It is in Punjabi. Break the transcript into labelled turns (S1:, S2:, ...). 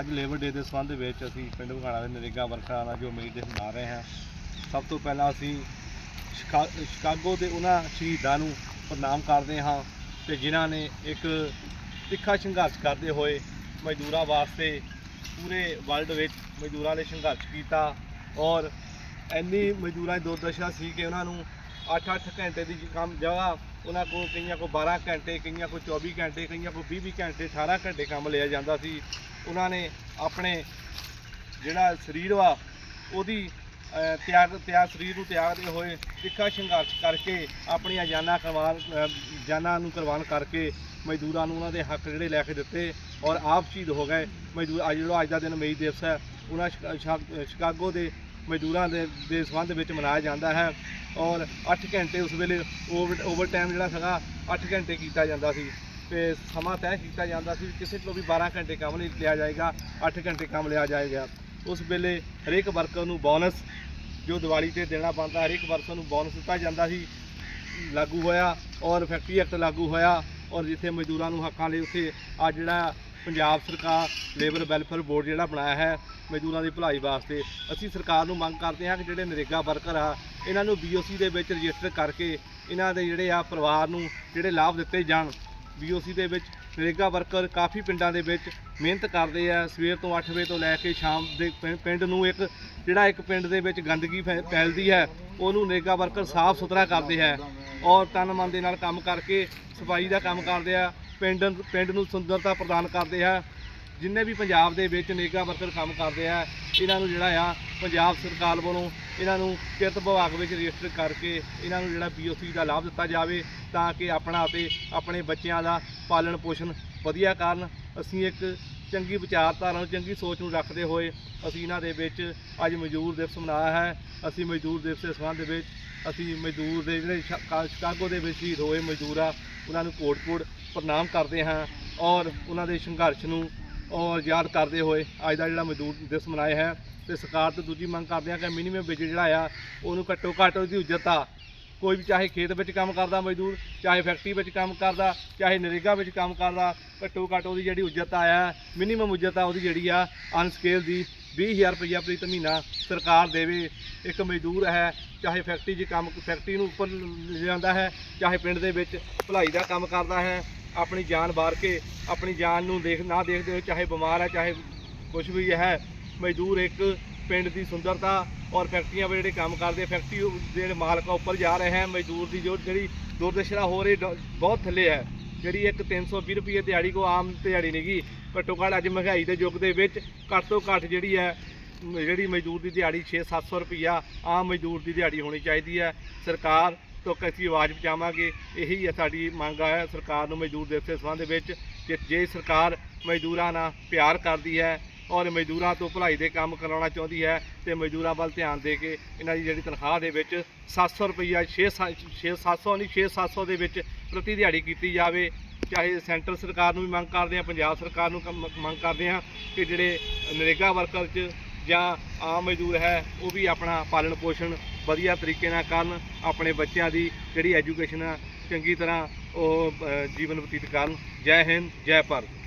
S1: ਅੱਜ ਲੇਬਰ ਡੇ ਦੇ ਸੰਬੰਧ ਵਿੱਚ ਅਸੀਂ ਪਿੰਡ ਬਘਾਣਾ ਦੇ ਨਰੇਗਾ ਵਰਕਰਾਂ ਨਾਲ ਜੋ ਮੀਟ ਮਨਾ ਰਹੇ ਹਾਂ। ਸਭ ਤੋਂ ਪਹਿਲਾਂ ਅਸੀਂ ਸ਼ਿਕਾ- ਸ਼ਿਕਾਗੋ ਦੇ ਉਹਨਾਂ ਸ਼ਹੀਦਾਂ ਨੂੰ ਪ੍ਰਣਾਮ ਕਰਦੇ ਹਾਂ ਤੇ ਜਿਨ੍ਹਾਂ ਨੇ ਇੱਕ ਤਿੱਖਾ ਸੰਘਰਸ਼ ਕਰਦੇ ਹੋਏ ਮਜ਼ਦੂਰਾਂ ਵਾਸਤੇ ਪੂਰੇ ਵਰਲਡ ਵਿੱਚ ਮਜ਼ਦੂਰਾਂ ਲਈ ਸੰਘਰਸ਼ ਕੀਤਾ ਔਰ ਇੰਨੀ ਮਜ਼ਦੂਰਾਂ ਦੀ ਦੁਰਦਸ਼ਾ ਸੀ ਕਿ ਉਹਨਾਂ ਨੂੰ 8-8 ਘੰਟੇ ਦੀ ਕੰਮ ਜਗ੍ਹਾ ਉਹਨਾਂ ਕੋਲ ਕਈਆਂ ਕੋਲ 12 ਘੰਟੇ, ਕਈਆਂ ਕੋਲ 24 ਘੰਟੇ, ਕਈਆਂ ਕੋਲ 20-20 ਘੰਟੇ 18 ਘੰਟੇ ਕੰਮ ਲਿਆ ਜਾਂਦਾ ਸੀ। ਉਹਨਾਂ ਨੇ ਆਪਣੇ ਜਿਹੜਾ ਸਰੀਰ ਵਾ, ਉਹਦੀ ਤਿਆਰ ਤਿਆਰ ਸਰੀਰ ਨੂੰ ਤਿਆਰਦੇ ਹੋਏ ਤਿੱਖਾ ਸੰਘਰਸ਼ ਕਰਕੇ ਆਪਣੀਆਂ ਜਾਨਾਂ ਕਰਵਾਨ ਜਾਨਾਂ ਨੂੰ ਕੁਰਬਾਨ ਕਰਕੇ ਮਜ਼ਦੂਰਾਂ ਨੂੰ ਉਹਨਾਂ ਦੇ ਹੱਕ ਜਿਹੜੇ ਲੈ ਕੇ ਦਿੱਤੇ ਔਰ ਆਪ ਸ਼ਹੀਦ ਹੋ ਗਏ। ਮਜ਼ਦੂਰ ਅੱਜ ਜਿਹੜਾ ਅੱਜ ਦਾ ਦਿਨ ਮਈ ਦਿਵਸ ਹੈ, ਉਹਨਾਂ ਸ਼ਿਕਾ- ਸ਼ਾ- ਸ਼ਿਕਾਗੋ ਦੇ ਮਜ਼ਦੂਰਾਂ ਦੇ ਦੇ ਸੰਬੰਧ ਵਿੱਚ ਮਨਾਇਆ ਜਾਂਦਾ ਹੈ। ਔਰ 8 ਘੰਟੇ ਉਸ ਵੇਲੇ ਓਵਰ ਓਵਰ ਟਾਈਮ ਜਿਹੜਾ ਸੀਗਾ 8 ਘੰਟੇ ਕੀਤਾ ਜਾਂਦਾ ਸੀ। ਤੇ ਸਮਾਂ ਤੈਅ ਕੀਤਾ ਜਾਂਦਾ ਸੀ ਕਿਸੇ ਤੋਂ ਵੀ 12 ਘੰਟੇ ਕੰਮ ਨਹੀਂ ਲਿਆ ਜਾਏਗਾ 8 ਘੰਟੇ ਕੰਮ ਲਿਆ ਜਾਏਗਾ। ਉਸ ਵੇਲੇ ਹਰੇਕ ਵਰਕਰ ਨੂੰ ਬੋਨਸ ਜੋ ਦੀਵਾਲੀ ਤੇ ਦੇਣਾ ਪੈਂਦਾ ਹਰੇਕ ਵਰਕਰ ਨੂੰ ਬੋਨਸ ਦਿੱਤਾ ਜਾਂਦਾ ਸੀ। ਲਾਗੂ ਹੋਇਆ ਔਰ ਫੈਕਟਰੀ ਐਕਟ ਲਾਗੂ ਹੋਇਆ ਔਰ ਜਿੱਥੇ ਮਜ਼ਦੂਰਾਂ ਨੂੰ ਹੱਕਾਂ ਲਈ ਉੱਥੇ ਆ ਜਿਹੜਾ ਪੰਜਾਬ ਸਰਕਾਰ ਲੇਬਰ ਵੈਲਫੇਅਰ ਬੋਰਡ ਜਿਹੜਾ ਬਣਾਇਆ ਹੈ ਮਜ਼ਦੂਰਾਂ ਦੀ ਭਲਾਈ ਵਾਸਤੇ, ਅਸੀਂ ਸਰਕਾਰ ਨੂੰ ਮੰਗ ਕਰਦੇ ਹਾਂ ਕਿ ਜਿਹੜੇ ਨਰੇਗਾ ਵਰਕਰ ਆ, ਇਹਨਾਂ ਨੂੰ ਬੀਓਸੀ ਦੇ ਵਿੱਚ ਰਜਿਸਟਰ ਕਰਕੇ ਇਹਨਾਂ ਦੇ ਜਿਹੜੇ ਆ ਪਰਿਵਾਰ ਨੂੰ ਜਿਹੜੇ ਲਾਭ ਦਿੱਤੇ ਜਾਣ। ਬੀਓਸੀ ਦੇ ਵਿੱਚ ਨਰੇਗਾ ਵਰਕਰ ਕਾਫੀ ਪਿੰਡਾਂ ਦੇ ਵਿੱਚ ਮਿਹਨਤ ਕਰਦੇ ਆ, ਸਵੇਰ ਤੋਂ 8 ਵਜੇ ਤੋਂ ਲੈ ਕੇ ਸ਼ਾਮ ਦੇ ਪਿੰ- ਪਿੰਡ ਨੂੰ ਇੱਕ, ਜਿਹੜਾ ਇੱਕ ਪਿੰਡ ਦੇ ਵਿੱਚ ਗੰਦਗੀ ਫੈ- ਫੈਲਦੀ ਹੈ, ਉਹਨੂੰ ਨਰੇਗਾ ਵਰਕਰ ਸਾਫ਼ ਸੁਥਰਾ ਕਰਦੇ ਹੈ ਔਰ ਤਨ ਮਨ ਦੇ ਨਾਲ ਕੰਮ ਕਰਕੇ ਸਫ਼ਾਈ ਦਾ ਕੰਮ ਕਰਦੇ ਆ। ਪਿੰਡ ਪਿੰਡ ਨੂੰ ਸੁੰਦਰਤਾ ਪ੍ਰਦਾਨ ਕਰਦੇ ਆ। ਜਿੰਨੇ ਵੀ ਪੰਜਾਬ ਦੇ ਵਿੱਚ ਨੇਗਾ ਵਰਕਰ ਕੰਮ ਕਰਦੇ ਆ, ਇਹਨਾਂ ਨੂੰ ਜਿਹੜਾ ਆ, ਪੰਜਾਬ ਸਰਕਾਰ ਵੱਲੋਂ ਇਹਨਾਂ ਨੂੰ ਕਿਰਤ ਵਿਭਾਗ ਵਿੱਚ ਰਜਿਸਟਰ ਕਰਕੇ ਇਹਨਾਂ ਨੂੰ ਜਿਹੜਾ ਪੀਓਸੀ ਦਾ ਲਾਭ ਦਿੱਤਾ ਜਾਵੇ ਤਾਂ ਕਿ ਆਪਣਾ ਅਤੇ ਆਪਣੇ ਬੱਚਿਆਂ ਦਾ ਪਾਲਣ ਪੋਸ਼ਣ ਵਧੀਆ ਕਰਨ। ਅਸੀਂ ਇੱਕ ਚੰਗੀ ਵਿਚਾਰਧਾਰਾ ਨੂੰ ਚੰਗੀ ਸੋਚ ਨੂੰ ਰੱਖਦੇ ਹੋਏ ਅਸੀਂ ਇਹਨਾਂ ਦੇ ਵਿੱਚ ਅੱਜ ਮਜ਼ਦੂਰ ਦਿਵਸ ਮਨਾਇਆ ਹੈ। ਅਸੀਂ ਮਜ਼ਦੂਰ ਦਿਵਸ ਦੇ ਸੰਬੰਧ ਵਿੱਚ ਅਸੀਂ ਮਜ਼ਦੂਰ ਦੇ ਜਿਹੜੇ ਸ਼ਾ- ਕਾ- ਸ਼ਿਕਾਗੋ ਦੇ ਵਿੱਚ ਸ਼ਹੀਦ ਹੋਏ ਮਜ਼ਦੂਰ ਆ, ਉਹਨਾਂ ਨੂੰ ਕੋਟ-ਕੋਟ ਪ੍ਰਣਾਮ ਕਰਦੇ ਹਾਂ ਔਰ ਉਹਨਾਂ ਦੇ ਸੰਘਰਸ਼ ਨੂੰ ਔਰ ਯਾਦ ਕਰਦੇ ਹੋਏ ਅੱਜ ਦਾ ਜਿਹੜਾ ਮਜ਼ਦੂਰ ਦਿਵਸ ਮਨਾਇਆ ਹੈ ਤੇ ਸਰਕਾਰ ਤੋਂ ਦੂਜੀ ਮੰਗ ਕਰਦੇ ਹਾਂ ਕਿ ਮਿਨੀਮਮ ਵੇਜ ਜਿਹੜਾ ਆ, ਉਹਨੂੰ ਘੱਟੋ ਘੱਟ ਉਹਦੀ ਉਜਰਤ ਆ ਕੋਈ ਵੀ ਚਾਹੇ ਖੇਤ ਵਿੱਚ ਕੰਮ ਕਰਦਾ ਮਜ਼ਦੂਰ, ਚਾਹੇ ਫੈਕਟਰੀ ਵਿੱਚ ਕੰਮ ਕਰਦਾ, ਚਾਹੇ ਨਰੇਗਾ ਵਿੱਚ ਕੰਮ ਕਰਦਾ, ਘੱਟੋ ਘੱਟ ਉਹਦੀ ਜਿਹੜੀ ਉਜਰਤ ਆ ਮਿਨੀਮਮ ਉਜਰਤ ਆ ਉਹਦੀ ਜਿਹੜੀ ਆ ਅਨਸਕੇਲ ਦੀ 20000 ਰੁਪਈਆ ਪ੍ਰਤੀ ਮਹੀਨਾ ਸਰਕਾਰ ਦੇਵੇ, ਇੱਕ ਮਜ਼ਦੂਰ ਹੈ, ਚਾਹੇ ਫੈਕਟਰੀ 'ਚ ਕੰਮ, ਫੈਕਟਰੀ ਨੂੰ ਉੱਪਰ ਜਾਂਦਾ ਹੈ, ਚਾਹੇ ਪਿੰਡ ਦੇ ਵਿੱਚ ਭਲਾਈ ਦਾ ਕੰਮ ਕਰਦਾ ਹੈ, ਆਪਣੀ ਜਾਨ ਵਾਰ ਕੇ, ਆਪਣੀ ਜਾਨ ਨੂੰ ਦੇਖ, ਨਾ ਦੇਖਦੇ ਹੋਏ ਚਾਹੇ ਬਿਮਾਰ ਹੈ, ਚਾਹੇ ਕੁਝ ਵੀ ਹੈ, ਮਜ਼ਦੂਰ ਇੱਕ ਪਿੰਡ ਦੀ ਸੁੰਦਰਤਾ ਔਰ ਫੈਕਟਰੀਆਂ ਜਿਹੜੇ ਕੰਮ ਕਰਦੇ ਫੈਕਟਰੀ ਦੇ ਜਿਹੜੇ ਮਾਲਕ ਉੱਪਰ ਜਾ ਰਹੇ ਹੈ, ਮਜ਼ਦੂਰ ਦੀ ਜੋ ਜਿਹੜੀ ਦੁਰਦਸ਼ਾ ਹੋ ਰਹੀ, ਡ- ਬਹੁਤ ਥੱਲੇ ਹੈ। ਜਿਹੜੀ ਇੱਕ 320 ਰੁਪਏ ਦਿਹਾੜੀ ਕੋ ਆਮ ਦਿਹਾੜੀ ਨਹੀਂਗੀ ਘੱਟੋ ਘੱਟ ਅੱਜ ਮਹਿੰਗਾਈ ਦੇ ਯੁੱਗ ਦੇ ਵਿੱਚ ਘੱਟ ਤੋਂ ਘੱਟ ਜਿਹੜੀ ਹੈ ਜਿਹੜੀ ਮਜ਼ਦੂਰ ਦੀ ਦਿਹਾੜੀ 6-700 ਰੁਪਈਆ ਆਮ ਮਜ਼ਦੂਰ ਦੀ ਦਿਹਾੜੀ ਹੋਣੀ ਚਾਹੀਦੀ ਹੈ। ਸਰਕਾਰ ਤੋਂ ਅਸੀਂ ਆਵਾਜ਼ ਪਹੁੰਚਾਵਾਂਗੇ। ਇਹੀ ਹੈ ਸਾਡੀ ਮੰਗ ਹੈ ਸਰਕਾਰ ਨੂੰ ਮਜ਼ਦੂਰ ਦਿਵਸ ਦੇ ਸੰਬੰਧ ਵਿੱਚ। ਕਿ ਜੇ ਸਰਕਾਰ ਮਜ਼ਦੂਰਾਂ ਨਾਲ ਪਿਆਰ ਕਰਦੀ ਹੈ ਔਰ ਮਜ਼ਦੂਰਾਂ ਤੋਂ ਭਲਾਈ ਦੇ ਕੰਮ ਕਰਾਉਣਾ ਚਾਹੁੰਦੀ ਹੈ, ਤੇ ਮਜ਼ਦੂਰਾਂ ਵੱਲ ਧਿਆਨ ਦੇ ਕੇ ਇਹਨਾਂ ਦੀ ਜਿਹੜੀ ਤਨਖਾਹ ਦੇ ਵਿੱਚ 700 ਰੁਪਈਆ 6 700 ਨਹੀਂ 6 700 ਦੇ ਵਿੱਚ ਪ੍ਰਤੀ ਦਿਹਾੜੀ ਕੀਤੀ ਜਾਵੇ, ਚਾਹੇ ਸੈਂਟਰ ਸਰਕਾਰ ਨੂੰ ਵੀ ਮੰਗ ਕਰਦੇ ਆ ਪੰਜਾਬ ਸਰਕਾਰ ਨੂੰ ਕੰਮ- ਮੰਗ ਕਰਦੇ ਆ ਕਿ ਜਿਹੜੇ ਨਰੇਗਾ ਵਰਕਰ ਚ ਜਾਂ ਆਮ ਮਜ਼ਦੂਰ ਹੈ, ਉਹ ਵੀ ਆਪਣਾ ਪਾਲਣ ਪੋਸ਼ਣ ਵਧੀਆ ਤਰੀਕੇ ਨਾਲ ਕਰਨ, ਆਪਣੇ ਬੱਚਿਆਂ ਦੀ ਜਿਹੜੀ ਐਜੂਕੇਸ਼ਨ ਆ, ਚੰਗੀ ਤਰ੍ਹਾਂ ਉਹ ਜੀਵਨ ਬਤੀਤ ਕਰਨ। ਜੈ ਹਿੰਦ, ਜੈ ਭਾਰਤ।